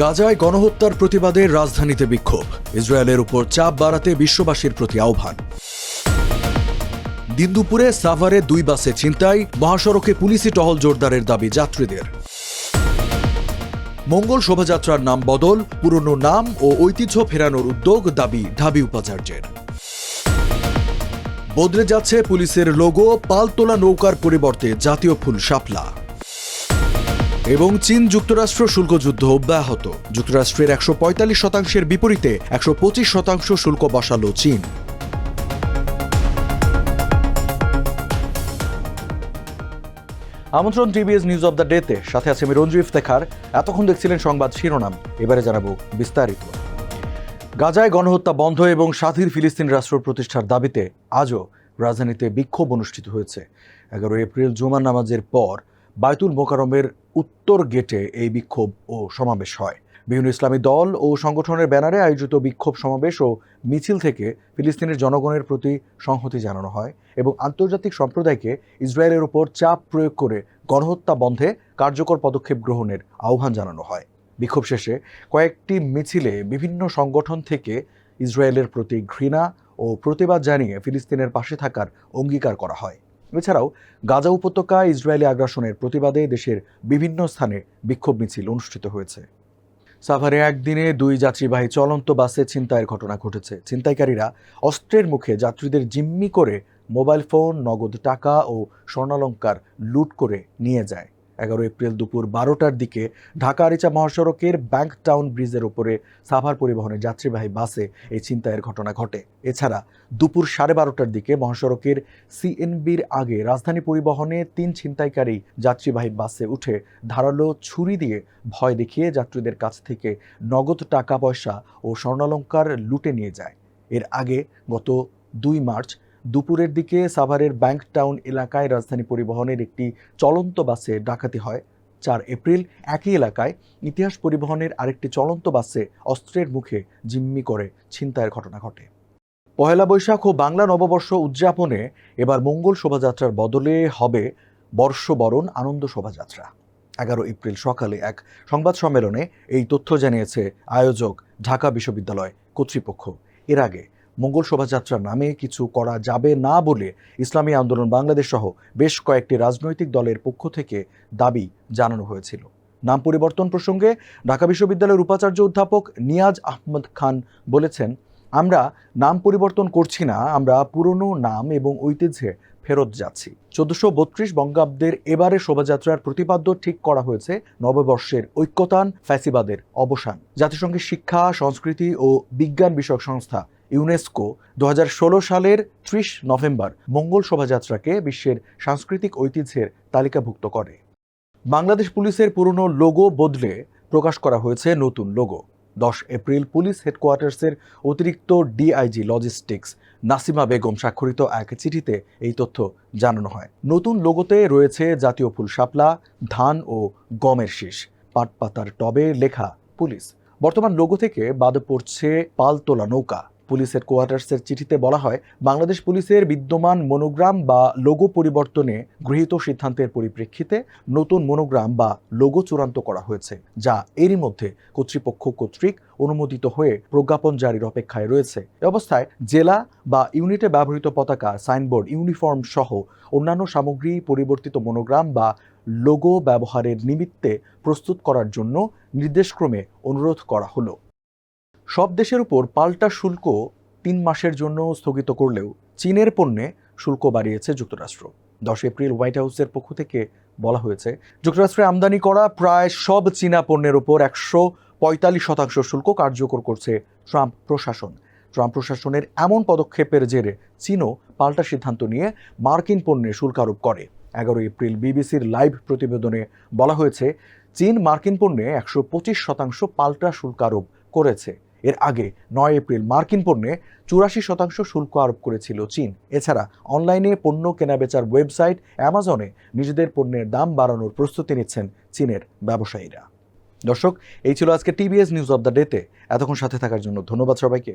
গাজায় গণহত্যার প্রতিবাদে রাজধানীতে বিক্ষোভ। ইসরায়েলের উপর চাপ বাড়াতে বিশ্ববাসীর প্রতি আহ্বান। দিন দুপুরে সাভারে দুই বাসে ছিনতাই, মহাসড়কে পুলিশি টহল জোরদারের দাবি যাত্রীদের। মঙ্গল শোভাযাত্রার নাম বদল, পুরনো নাম ও ঐতিহ্য ফেরানোর উদ্যোগ দাবি ঢাবি উপাচার্যের। বদলে যাচ্ছে পুলিশের লোগো, পালতোলা নৌকার পরিবর্তে জাতীয় ফুল শাপলা। এবং চীন যুক্তরাষ্ট্র শুল্ক যুদ্ধ অব্যাহত যুক্তরাষ্ট্রের একশো পঁয়তাল্লিশ শতাংশের বিপরীতে একশো পঁচিশ শতাংশ শুল্ক বসালো চীন। আমন্ত্রণ টিভিএস নিউজ অব দ্য ডেতে। সাথে আছে আমি রঞ্জু ইফতেখার। এতক্ষণ দেখছিলেন সংবাদ শিরোনাম। এবারে জানাব বিস্তারিত। গাজায় গণহত্যা বন্ধ এবং স্বাধীন ফিলিস্তিন রাষ্ট্র প্রতিষ্ঠার দাবিতে আজও রাজধানীতে বিক্ষোভ অনুষ্ঠিত হয়েছে। এগারো এপ্রিল জুমার নামাজের পর বায়তুল মোকারমের উত্তর গেটে এই বিক্ষোভ ও সমাবেশ হয়। বিভিন্ন ইসলামী দল ও সংগঠনের ব্যানারে আয়োজিত বিক্ষোভ সমাবেশ ও মিছিল থেকে ফিলিস্তিনের জনগণের প্রতি সংহতি জানানো হয় এবং আন্তর্জাতিক সম্প্রদায়কে ইসরায়েলের উপর চাপ প্রয়োগ করে গণহত্যা বন্ধে কার্যকর পদক্ষেপ গ্রহণের আহ্বান জানানো হয়। বিক্ষোভ শেষে কয়েকটি মিছিলে বিভিন্ন সংগঠন থেকে ইসরায়েলের প্রতি ঘৃণা ও প্রতিবাদ জানিয়ে ফিলিস্তিনের পাশে থাকার অঙ্গীকার করা হয়। এছাড়াও গাজা উপত্যকা ইসরায়েলি আগ্রাসনের প্রতিবাদে দেশের বিভিন্ন স্থানে বিক্ষোভ মিছিল অনুষ্ঠিত হয়েছে। সাভারে একদিনে দুই যাত্রীবাহী চলন্ত বাসে ছিনতাইয়ের ঘটনা ঘটেছে। ছিনতাইকারীরা অস্ত্রের মুখে যাত্রীদের জিম্মি করে মোবাইল ফোন, নগদ টাকা ও স্বর্ণালঙ্কার লুট করে নিয়ে যায়। এগারো এপ্রিল দুপুর বারোটার দিকে ঢাকা আরিচা মহাসড়কের ব্যাংক টাউন ব্রিজের উপরে সাভার পরিবহনের যাত্রীবাহী বাসে এই ছিনতাইয়ের ঘটনা ঘটে। এছাড়া দুপুর সাড়ে বারোটার দিকে মহাসড়কের সিএনবির আগে রাজধানী পরিবহনে তিন ছিনতাইকারী যাত্রীবাহী বাসে উঠে ধারালো ছুরি দিয়ে ভয় দেখিয়ে যাত্রীদের কাছ থেকে নগদ টাকা পয়সা ও স্বর্ণালঙ্কার লুটে নিয়ে যায়। এর আগে গত দুই মার্চ দুপুরের দিকে সাভারের ব্যাংক টাউন এলাকায় রাজধানী পরিবহনের একটি চলন্ত বাসে ডাকাতি হয়। চার এপ্রিল একই এলাকায় ইতিহাস পরিবহনের আরেকটি চলন্ত বাসে অস্ত্রের মুখে জিম্মি করে ছিনতাইয়ের ঘটনা ঘটে। পহেলা বৈশাখ ও বাংলা নববর্ষ উদযাপনে এবার মঙ্গল শোভাযাত্রার বদলে হবে বর্ষবরণ আনন্দ শোভাযাত্রা। এগারো এপ্রিল সকালে এক সংবাদ সম্মেলনে এই তথ্য জানিয়েছে আয়োজক ঢাকা বিশ্ববিদ্যালয় কর্তৃপক্ষ। এর আগে মঙ্গল শোভাযাত্রার নামে কিছু করা যাবে না বলে ইসলামী আন্দোলন বাংলাদেশ সহ বেশ কয়েকটি রাজনৈতিক দলের পক্ষ থেকে দাবি জানানো হয়েছিল। নাম পরিবর্তন প্রসঙ্গে ঢাকা বিশ্ববিদ্যালয়ের উপাচার্য অধ্যাপক নিয়াজ আহমদ খান বলেছেন, আমরা নাম পরিবর্তন করছি না, আমরা পুরনো নাম এবং ঐতিহ্যে ফেরত যাচ্ছি। চোদ্দশো বত্রিশ বঙ্গাব্দের এবারে শোভাযাত্রার প্রতিপাদ্য ঠিক করা হয়েছে নববর্ষের ঐক্যতান, ফ্যাসিবাদের অবসান। জাতিসংঘের শিক্ষা, সংস্কৃতি ও বিজ্ঞান বিষয়ক সংস্থা ইউনেস্কো দু হাজার ষোলো সালের ত্রিশ নভেম্বর মঙ্গল শোভাযাত্রাকে বিশ্বের সাংস্কৃতিক ঐতিহ্যের তালিকাভুক্ত করে। বাংলাদেশ পুলিশের পুরনো লোগো বদলে প্রকাশ করা হয়েছে নতুন লোগো। দশ এপ্রিল পুলিশ হেডকোয়ার্টার্সের অতিরিক্ত ডিআইজি লজিস্টিক্স নাসিমা বেগম স্বাক্ষরিত এক চিঠিতে এই তথ্য জানানো হয়। নতুন লোগোতে রয়েছে জাতীয় ফুল শাপলা, ধান ও গমের শীষ। পাটপাতার টবে লেখা পুলিশ। বর্তমান লোগো থেকে বাদ পড়ছে পালতোলা নৌকা। পুলিশের কোয়ার্টার্সের চিঠিতে বলা হয়, বাংলাদেশ পুলিশের বিদ্যমান মনোগ্রাম বা লোগো পরিবর্তনে গৃহীত সিদ্ধান্তের পরিপ্রেক্ষিতে নতুন মনোগ্রাম বা লোগো চূড়ান্ত করা হয়েছে, যা এরই মধ্যে কর্তৃপক্ষ কর্তৃক অনুমোদিত হয়ে প্রজ্ঞাপন জারির অপেক্ষায় রয়েছে। এ অবস্থায় জেলা বা ইউনিটে ব্যবহৃত পতাকা, সাইনবোর্ড, ইউনিফর্ম সহ অন্যান্য সামগ্রী পরিবর্তিত মনোগ্রাম বা লোগো ব্যবহারের নিমিত্তে প্রস্তুত করার জন্য নির্দেশক্রমে অনুরোধ করা হলো। সব দেশের উপর পাল্টা শুল্ক তিন মাসের জন্য স্থগিত করলেও চীনের পণ্যে শুল্ক বাড়িয়েছে যুক্তরাষ্ট্র। দশ এপ্রিল হোয়াইট হাউসের পক্ষ থেকে বলা হয়েছে, যুক্তরাষ্ট্রে আমদানি করা প্রায় সব চীনা পণ্যের উপর একশো পঁয়তাল্লিশ শতাংশ শুল্ক কার্যকর করছে ট্রাম্প প্রশাসন। ট্রাম্প প্রশাসনের এমন পদক্ষেপের জেরে চীনও পাল্টা সিদ্ধান্ত নিয়ে মার্কিন পণ্যে শুল্ক আরোপ করে। এগারো এপ্রিল বিবিসির লাইভ প্রতিবেদনে বলা হয়েছে, চীন মার্কিন পণ্যে একশো পঁচিশ শতাংশ পাল্টা শুল্ক আরোপ করেছে। এর আগে নয় এপ্রিল মার্কিন পণ্যে চুরাশি শতাংশ শুল্ক আরোপ করেছিল চীন। এছাড়া অনলাইনে পণ্য কেনাবেচার ওয়েবসাইট অ্যামাজনে নিজেদের পণ্যের দাম বাড়ানোর প্রস্তুতি নিচ্ছেন চীনের ব্যবসায়ীরা। দর্শক, এই ছিল আজকে টিভিএস নিউজ অব দ্য ডেতে এতক্ষণ সাথে থাকার জন্য ধন্যবাদ সবাইকে।